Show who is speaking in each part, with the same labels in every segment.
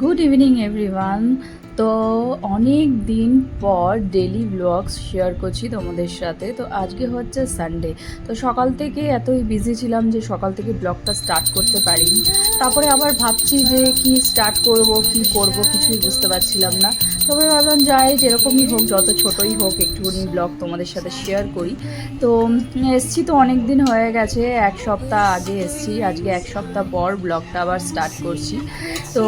Speaker 1: Good evening everyone তো অনেক দিন পর ডেলি ব্লগস শেয়ার করছি তোমাদের সাথে। তো আজকে হচ্ছে সানডে তো সকাল থেকে এতই বিজি ছিলাম যে সকাল থেকে ব্লগটা স্টার্ট করতে পারিনি। তারপরে আবার ভাবছি যে কি স্টার্ট করব, কি করব কিছুই বুঝতে পারছিলাম না। তবে ভাবলাম যাই, যেরকমই হোক, যত ছোটই হোক, একটুখানি ব্লগ তোমাদের সাথে শেয়ার করি। তো এসছি তো অনেক দিন হয়ে গেছে, এক সপ্তাহ আগে এসছি। আজকে এক সপ্তাহ পর ব্লগটা আবার স্টার্ট করছি। তো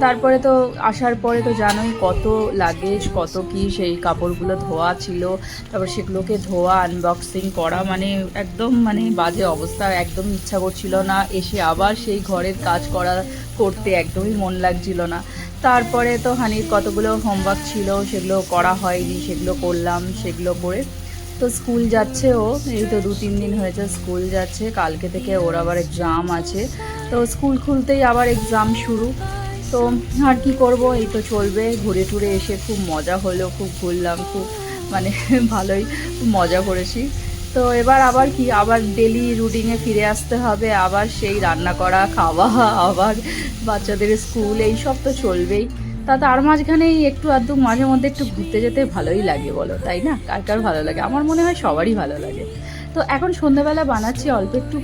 Speaker 1: তারপরে তো আসার পরে তো জানোই কত লাগেজ, কত কি সেই কাপড়গুলো ধোয়া ছিল। তারপর সেগুলোকে ধোয়া আনবক্সিং করা মানে একদম মানে বাজে অবস্থা একদম ইচ্ছা করছিল না। এসে আবার সেই ঘরের কাজ করা করতে একদমই মন লাগছিল না। তারপরে তো হানির কতগুলো হোমওয়ার্ক ছিল, সেগুলো করা হয়নি, সেগুলো করলাম, সেগুলো করে তো স্কুল যাচ্ছে ও। এই তো দু, তিন দিন হয়েছে স্কুল যাচ্ছে। কালকে থেকে ওর আবার এক্সাম আছে। তো স্কুল খুলতেই আবার এক্সাম শুরু। তো আর কি করব? এই তো চলবে। ঘুরে টুরে এসে খুব মজা হলো, খুব ঘুরলাম, খুব মানে ভালোই মজা করেছি। তো এবার আবার কি? আবার ডেলি রুটিনে ফিরে আসতে হবে। আবার সেই রান্না করা, খাওয়া, আবার বাচ্চাদের স্কুল, এই সব তো চলবেই। তা তার মাঝখানেই একটু আধটু মাঝে মধ্যে একটু ঘুরতে যেতে ভালোই লাগে বলো, তাই না? কার কার ভালো লাগে? আমার মনে হয় সবারই ভালো লাগে। তো এখন সন্ধ্যাবেলা বানাচ্ছি অল্প একটু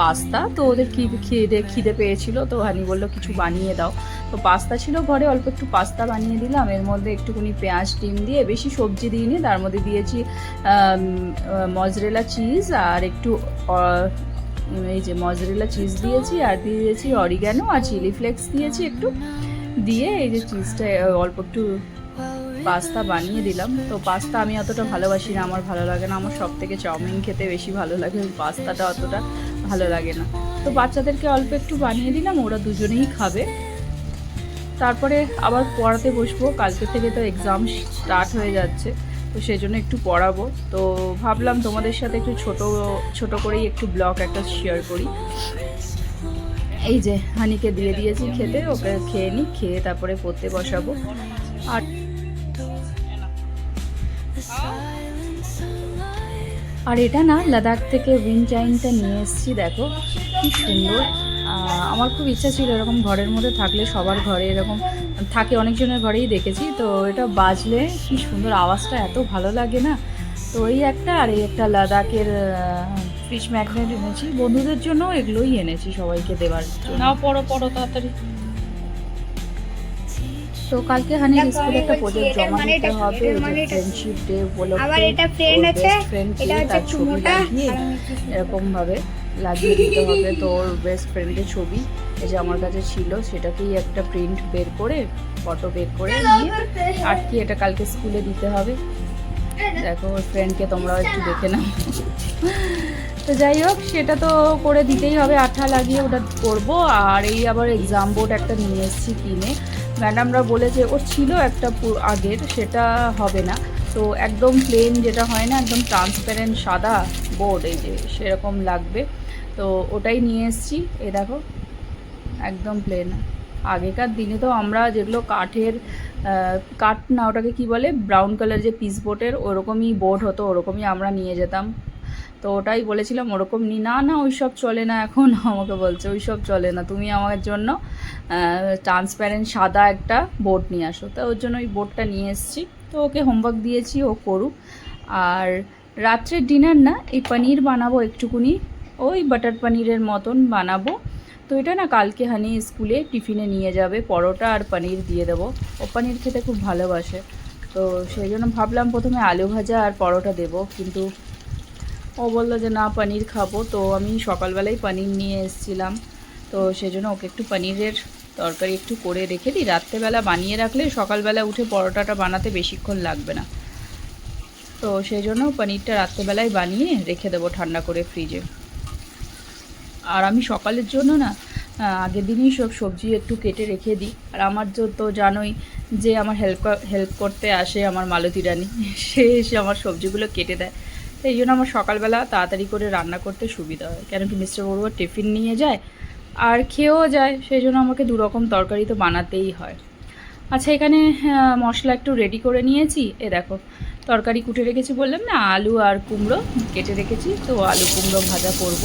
Speaker 1: পাস্তা। তো ওদের কি খিদে খিদে পেয়েছিল, তো হানি বলল কিছু বানিয়ে দাও। তো পাস্তা ছিল ঘরে, অল্প একটু পাস্তা বানিয়ে দিলাম। এর মধ্যে একটুখানি পেঁয়াজ ডিম দিয়ে বেশি সবজি দিইনি। তার মধ্যে দিয়েছি মজরেলা চিজ আর একটু এই যে মজরেলা চিজ দিয়েছি আর দিয়ে দিয়েছি অরিগ্যানো আর চিলি ফ্লেক্স দিয়েছি একটু। দিয়ে এই যে চিজটা অল্প একটু পাস্তা বানিয়ে দিলাম। তো পাস্তা আমি অতটা ভালোবাসি না, আমার ভালো লাগে না। আমার সব থেকে চাউমিন খেতে বেশি ভালো লাগে পাস্তাটা অতটা ভালো লাগে না। তো বাচ্চাদেরকে অল্প একটু বানিয়ে দিলাম, ওরা দুজনেই খাবে। তারপরে আবার পড়াতে বসবো, কালকে থেকে তো এক্সাম স্টার্ট হয়ে যাচ্ছে, তো সেই জন্য একটু পড়াবো। তো ভাবলাম তোমাদের সাথে একটু ছোট ছোট করেই একটু ব্লগ একটা শেয়ার করি। এই যে হানিকে দিয়ে দিয়েছি খেতে, ওকে খেয়ে নিই খেয়ে তারপরে পড়তে বসাবো। আর আর এটা না লাদাখ থেকে উইন চাইনটা নিয়ে এসেছি, দেখো, কি সুন্দর। আমার খুব ইচ্ছা ছিল এরকম ঘরের মধ্যে থাকলে সবার ঘরে এরকম, থাকে অনেকজনের ঘরেই দেখেছি, তো এটা বাজলে কি সুন্দর, আওয়াজটা এত ভালো লাগে না। তো এই একটা আর এই একটা লাদাখের ফিশ ম্যাগনেট এনেছি। বন্ধুদের জন্য এগুলোই এনেছি সবাইকে দেওয়ার জন্য।
Speaker 2: নাও পড়ো পড়ো তাড়াতাড়ি।
Speaker 1: তো কালকে হানির স্কুলে একটা প্রজেক্ট জমা
Speaker 3: মানে
Speaker 1: দিতে হবে? ফ্রেন্ডশিপ ডে উপলক্ষে
Speaker 3: আবার এটা
Speaker 1: ওর
Speaker 3: আছে, এটা হচ্ছে
Speaker 1: তার
Speaker 3: একটু
Speaker 1: ছবি
Speaker 3: মোটা,
Speaker 1: লাগিয়ে
Speaker 3: আর আমি একটু
Speaker 1: এরকম ভাবে লাগিয়ে দিতে হবে। তো ওর বেস্ট ফ্রেন্ডের ছবি এই যে আমার কাছে ছিল সেটাকেই একটা প্রিন্ট বের করে ফটো বের করে নিয়ে আটকে এটা কালকে স্কুলে দিতে হবে। দেখো ওর ফ্রেন্ডকে তোমরাও একটু দেখে নাও। তো যাই হোক, সেটা তো করে দিতেই হবে, আঠা লাগিয়ে ওটা করব। আর এই আবার এক্সাম বোর্ড একটা নিয়ে এসেছি কিনে। ম্যাডামরা বলেছে, ওর ছিল একটা আগের, সেটা হবে না। তো একদম প্লেন যেটা হয় না, একদম ট্রান্সপারেন্ট সাদা বোর্ড এই যে সেরকম লাগবে। তো ওটাই নিয়ে এসেছি। এ দেখো, একদম প্লেন আগেকার দিনে তো আমরা যেগুলো কাঠের কাঠ না, ওটাকে কি বলে? ব্রাউন কালার যে পিস বোর্ডের ওরকমই বোর্ড হতো, ওরকমই আমরা নিয়ে যেতাম। তো ওটাই বলেছিলাম, ওরকম নি, না না ওই সব চলে না, এখন আমাকে বলছে ওই সব চলে না, তুমি আমার জন্য ট্রান্সপ্যারেন্ট সাদা একটা বোর্ড নিয়ে আসো। তো ওর জন্য ওই বোর্ডটা নিয়ে এসেছি। তো ওকে হোমওয়ার্ক দিয়েছি, ও করুক। আর রাত্রের ডিনার না, এই পনির বানাবো একটুকুনি, ওই বাটার পনিরের মতন বানাবো। তো এটা না কালকে হানি স্কুলে টিফিনে নিয়ে যাবে, পরোটা আর পনির দিয়ে দেবো। ও পনির খেতে খুব ভালোবাসে। তো সেই জন্য ভাবলাম প্রথমে আলু ভাজা আর পরোটা দেবো, কিন্তু ও বলল যে, না, পনির খাব। তো আমি সকালবেলায় পনির নিয়ে এসেছিলাম। তো সেই জন্য ওকে একটু পনিরের তরকারি একটু করে রেখে দিই। রাত্রেবেলা বানিয়ে রাখলে সকালবেলা উঠে পরোটাটা বানাতে বেশিক্ষণ লাগবে না। তো সেই জন্য পনিরটা রাত্রেবেলায় বানিয়ে রেখে দেবো ঠান্ডা করে ফ্রিজে। আর আমি সকালের জন্য না আগের দিনই সব সবজি একটু কেটে রেখে দিই। আর আমার তো জানোই যে আমার হেল্প হেল্প করতে আসে আমার মালতী রানী। সে এসে আমার সবজিগুলো কেটে দেয়। তো এই জন্য আমার সকালবেলা তাড়াতাড়ি করে রান্না করতে সুবিধা হয়। কেন কি মিস্টার বড়ুয়া টিফিন নিয়ে যায় আর খেয়েও যায়, সেই জন্য আমাকে দু রকম তরকারি তো বানাতেই হয়। আচ্ছা এখানে মশলা একটু রেডি করে নিয়েছি। এ দেখো, তরকারি কুটে রেখেছি বললাম না, আলু আর কুমড়ো কেটে রেখেছি। তো আলু কুমড়ো ভাজা করব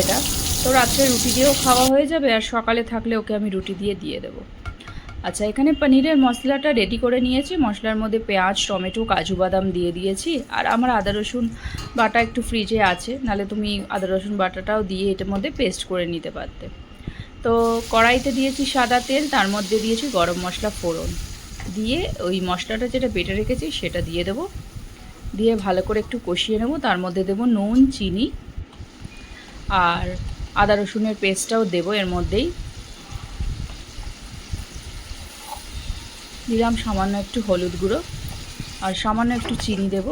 Speaker 1: এটা। তো রাত্রে রুটি দিয়েও খাওয়া হয়ে যাবে আর সকালে থাকলে ওকে আমি রুটি দিয়ে দিয়ে দেবো। আচ্ছা এখানে পনিরের মশলাটা রেডি করে নিয়েছি। মশলার মধ্যে পেঁয়াজ, টমেটো, কাজু বাদাম দিয়ে দিয়েছি। আর আমার আদা, রসুন বাটা একটু ফ্রিজে আছে। নালে তুমি আদা, রসুন বাটাটাও দিয়ে এটার মধ্যে পেস্ট করে নিতে পারতে। তো কড়াইতে দিয়েছি সাদা তেল, তার মধ্যে দিয়েছি গরম মশলা ফোড়ন। দিয়ে ওই মশলাটা যেটা বেটে রেখেছি, সেটা দিয়ে দেবো। দিয়ে ভালো করে একটু কষিয়ে নেব। তার মধ্যে দেবো নুন, চিনি। আর আদা, রসুনের পেস্টটাও দেবো এর মধ্যেই। দিলাম সামান্য একটু হলুদ গুঁড়ো আর সামান্য একটু চিনি দেব।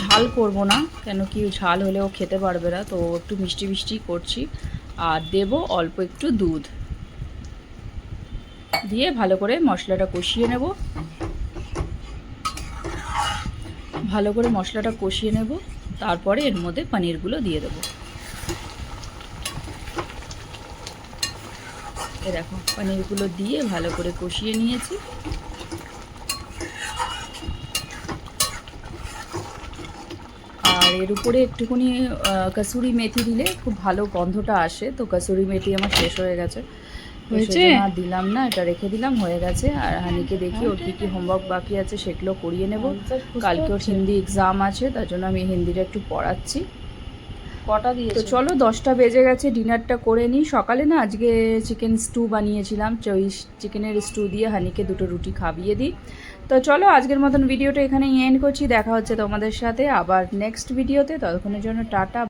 Speaker 1: ঝাল করব না, কেন কি ঝাল হলেও খেতে পারবে না, তো একটু মিষ্টি মিষ্টি করছি। আর দেব অল্প একটু দুধ। দিয়ে ভালো করে মশলাটা কষিয়ে নেব। ভালো করে মশলাটা কষিয়ে নেব। তারপরে এর মধ্যে পনিরগুলো দিয়ে দেবো। দেখো পনিরগুলো দিয়ে ভালো করে কষিয়ে নিয়েছি। আর এর উপরে একটুখানি কসুরি মেথি দিলে খুব ভালো গন্ধটা আসে। তো কসুরি মেথি আমার শেষ হয়ে গেছে। আর দিলাম না এটা রেখে দিলাম হয়ে গেছে। আর হানিকে দেখি ওর কী কী হোমওয়ার্ক বাকি আছে সেগুলো করিয়ে নেব। কালকে ওর হিন্দি এক্সাম আছে তার জন্য আমি হিন্দিটা একটু পড়াচ্ছি।
Speaker 2: কটা
Speaker 1: দিয়ে
Speaker 2: তো
Speaker 1: চলো, দশটা বেজে গেছে, ডিনারটা করে নিই। সকালে না আজকে চিকেন স্টু বানিয়েছিলাম ওই চিকেনের স্টু দিয়ে হানিকে দুটো রুটি খাবিয়ে দিই। তো চলো, আজকের মতন ভিডিওটা এখানে এন্ড করছি। দেখা হচ্ছে তোমাদের সাথে আবার নেক্সট ভিডিওতে ততক্ষণের জন্য টাটা